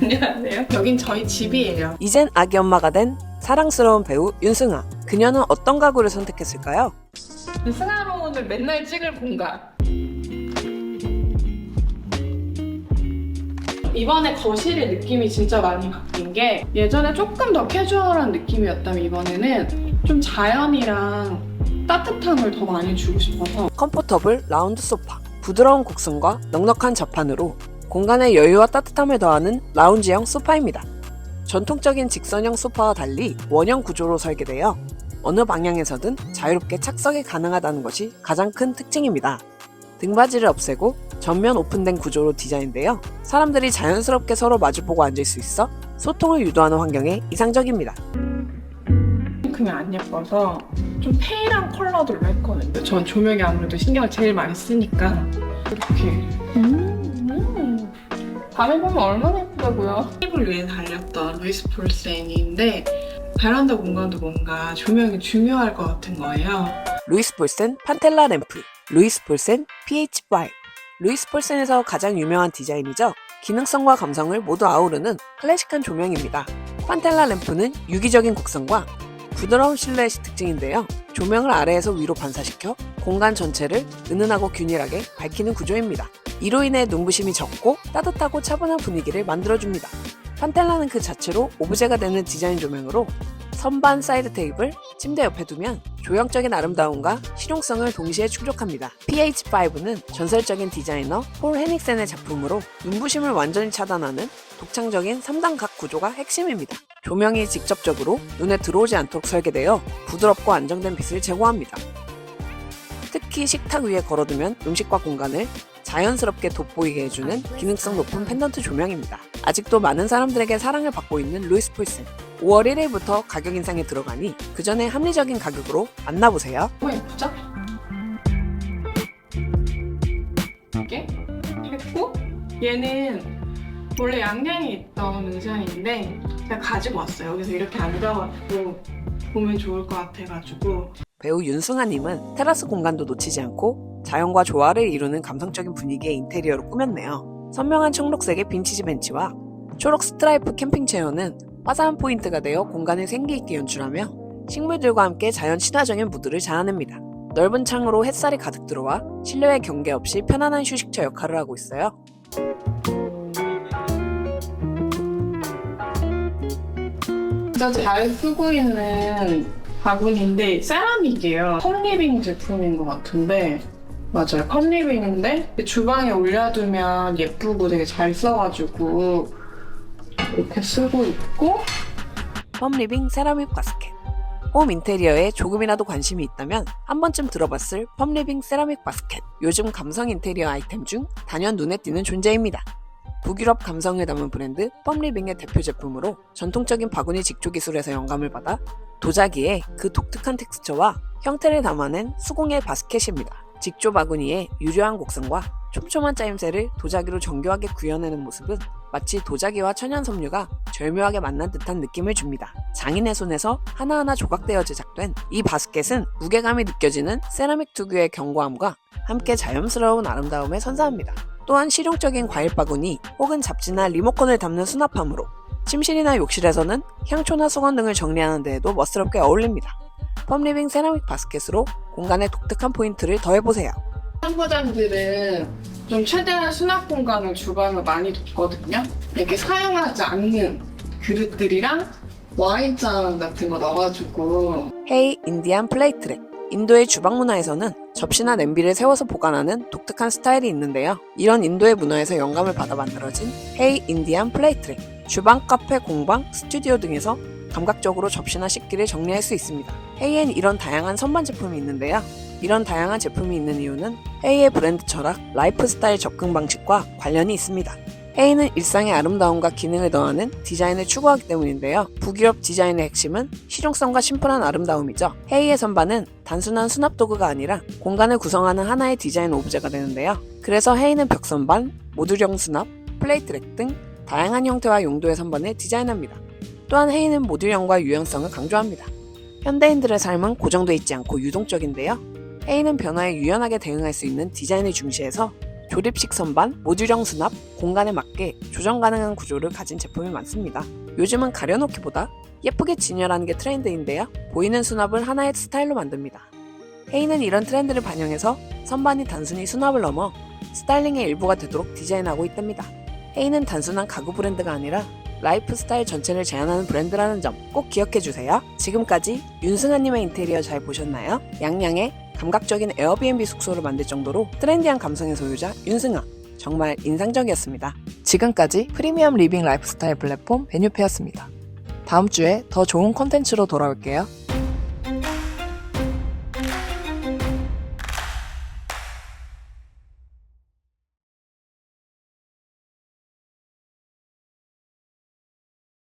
안녕하세요. 여긴 저희 집이에요. 이젠 아기 엄마가 된 사랑스러운 배우 윤승아. 그녀는 어떤 가구를 선택했을까요? 승하로 오늘 맨날 찍을 공간. 이번에 거실의 느낌이 진짜 많이 바뀐 게 예전에 조금 더 캐주얼한 느낌이었다면 이번에는 좀 자연이랑 따뜻함을 더 많이 주고 싶어서 컴포터블 라운드 소파, 부드러운 곡선과 넉넉한 좌판으로 공간에 여유와 따뜻함을 더하는 라운지형 소파입니다. 전통적인 직선형 소파와 달리 원형 구조로 설계되어 어느 방향에서든 자유롭게 착석이 가능하다는 것이 가장 큰 특징입니다. 등받이를 없애고 전면 오픈된 구조로 디자인되어 사람들이 자연스럽게 서로 마주보고 앉을 수 있어 소통을 유도하는 환경에 이상적입니다. 금이 안 예뻐서 좀 페일한 컬러들로 했거든요. 전 조명이 아무래도 신경을 제일 많이 쓰니까 이렇게 음, 음. 밤에 보면 얼마나 예쁘다고요. 테이블 위에 달렸던 루이스 폴센인데 베란다 공간도 뭔가 조명이 중요할 것 같은 거예요. 루이스 폴센 판텔라 램프, 루이스 폴센 PH5. 루이스 폴센에서 가장 유명한 디자인이죠. 기능성과 감성을 모두 아우르는 클래식한 조명입니다. 판텔라 램프는 유기적인 곡선과 부드러운 실루엣이 특징인데요. 조명을 아래에서 위로 반사시켜 공간 전체를 은은하고 균일하게 밝히는 구조입니다. 이로 인해 눈부심이 적고 따뜻하고 차분한 분위기를 만들어줍니다. 판텔라는 그 자체로 오브제가 되는 디자인 조명으로 선반 사이드 테이블, 침대 옆에 두면 조형적인 아름다움과 실용성을 동시에 충족합니다. PH5는 전설적인 디자이너 폴 헤닉센의 작품으로 눈부심을 완전히 차단하는 독창적인 3단 각 구조가 핵심입니다. 조명이 직접적으로 눈에 들어오지 않도록 설계되어 부드럽고 안정된 빛을 제공합니다. 특히 식탁 위에 걸어두면 음식과 공간을 자연스럽게 돋보이게 해주는 기능성 높은 펜던트 조명입니다. 아직도 많은 사람들에게 사랑을 받고 있는 루이스 폴슨. 5월 1일부터 가격 인상에 들어가니 그 전에 합리적인 가격으로 만나보세요. 너무 예쁘죠? 이렇게 했고 얘는 원래 양양에 있던 의자인데 제가 가지고 왔어요. 여기서 이렇게 앉아가지고 보면 좋을 것 같아가지고 배우 윤승아님은 테라스 공간도 놓치지 않고 자연과 조화를 이루는 감성적인 분위기의 인테리어로 꾸몄네요. 선명한 청록색의 빈티지 벤치와 초록 스트라이프 캠핑 체어는 화사한 포인트가 되어 공간을 생기있게 연출하며 식물들과 함께 자연 친화적인 무드를 자아냅니다. 넓은 창으로 햇살이 가득 들어와 실내외 경계 없이 편안한 휴식처 역할을 하고 있어요. 진짜 잘 쓰고 있는 바구니인데 세라믹이에요. 컵리빙 제품인 것 같은데 맞아요. 컵리빙인데 주방에 올려두면 예쁘고 되게 잘 써가지고 이렇게 쓰고 있고 펌리빙 세라믹 바스켓. 홈 인테리어에 조금이라도 관심이 있다면 한 번쯤 들어봤을 펌리빙 세라믹 바스켓. 요즘 감성 인테리어 아이템 중 단연 눈에 띄는 존재입니다. 북유럽 감성을 담은 브랜드 펌리빙의 대표 제품으로 전통적인 바구니 직조 기술에서 영감을 받아 도자기에 그 독특한 텍스처와 형태를 담아낸 수공예 바스켓입니다. 직조 바구니에 유려한 곡선과 촘촘한 짜임새를 도자기로 정교하게 구현해낸 모습은 마치 도자기와 천연 섬유가 절묘하게 만난 듯한 느낌을 줍니다. 장인의 손에서 하나하나 조각되어 제작된 이 바스켓은 무게감이 느껴지는 세라믹 특유의 견고함과 함께 자연스러운 아름다움에 선사합니다. 또한 실용적인 과일 바구니 혹은 잡지나 리모컨을 담는 수납함으로 침실이나 욕실에서는 향초나 수건 등을 정리하는 데에도 멋스럽게 어울립니다. 펌리빙 세라믹 바스켓으로 공간에 독특한 포인트를 더해보세요. 상부장들은 좀 최대한 수납 공간을 주방에 많이 뒀거든요. 이렇게 사용하지 않는 그릇들이랑 와인잔 같은 거 넣어가지고 헤이 인디안 플레이트랙. 인도의 주방 문화에서는 접시나 냄비를 세워서 보관하는 독특한 스타일이 있는데요. 이런 인도의 문화에서 영감을 받아 만들어진 헤이 인디안 플레이트랙. 주방, 카페, 공방, 스튜디오 등에서 감각적으로 접시나 식기를 정리할 수 있습니다. 헤이엔 이런 다양한 선반 제품이 있는데요. 이런 다양한 제품이 있는 이유는 헤이의 브랜드 철학, 라이프 스타일 접근 방식과 관련이 있습니다. 헤이는 일상의 아름다움과 기능을 더하는 디자인을 추구하기 때문인데요. 북유럽 디자인의 핵심은 실용성과 심플한 아름다움이죠. 헤이의 선반은 단순한 수납 도구가 아니라 공간을 구성하는 하나의 디자인 오브제가 되는데요. 그래서 헤이는 벽 선반, 모듈형 수납, 플레이트랙 등 다양한 형태와 용도의 선반을 디자인합니다. 또한 헤이는 모듈형과 유연성을 강조합니다. 현대인들의 삶은 고정돼 있지 않고 유동적인데요. 헤이는 변화에 유연하게 대응할 수 있는 디자인을 중시해서 조립식 선반, 모듈형 수납, 공간에 맞게 조정 가능한 구조를 가진 제품이 많습니다. 요즘은 가려놓기보다 예쁘게 진열하는 게 트렌드인데요. 보이는 수납을 하나의 스타일로 만듭니다. 헤이는 이런 트렌드를 반영해서 선반이 단순히 수납을 넘어 스타일링의 일부가 되도록 디자인하고 있답니다. 헤이는 단순한 가구 브랜드가 아니라 라이프 스타일 전체를 제안하는 브랜드라는 점 꼭 기억해 주세요. 지금까지 윤승아님의 인테리어 잘 보셨나요? 양양의 감각적인 에어비앤비 숙소를 만들 정도로 트렌디한 감성의 소유자 윤승아. 정말 인상적이었습니다. 지금까지 프리미엄 리빙 라이프스타일 플랫폼 베뉴페였습니다. 다음 주에 더 좋은 콘텐츠로 돌아올게요.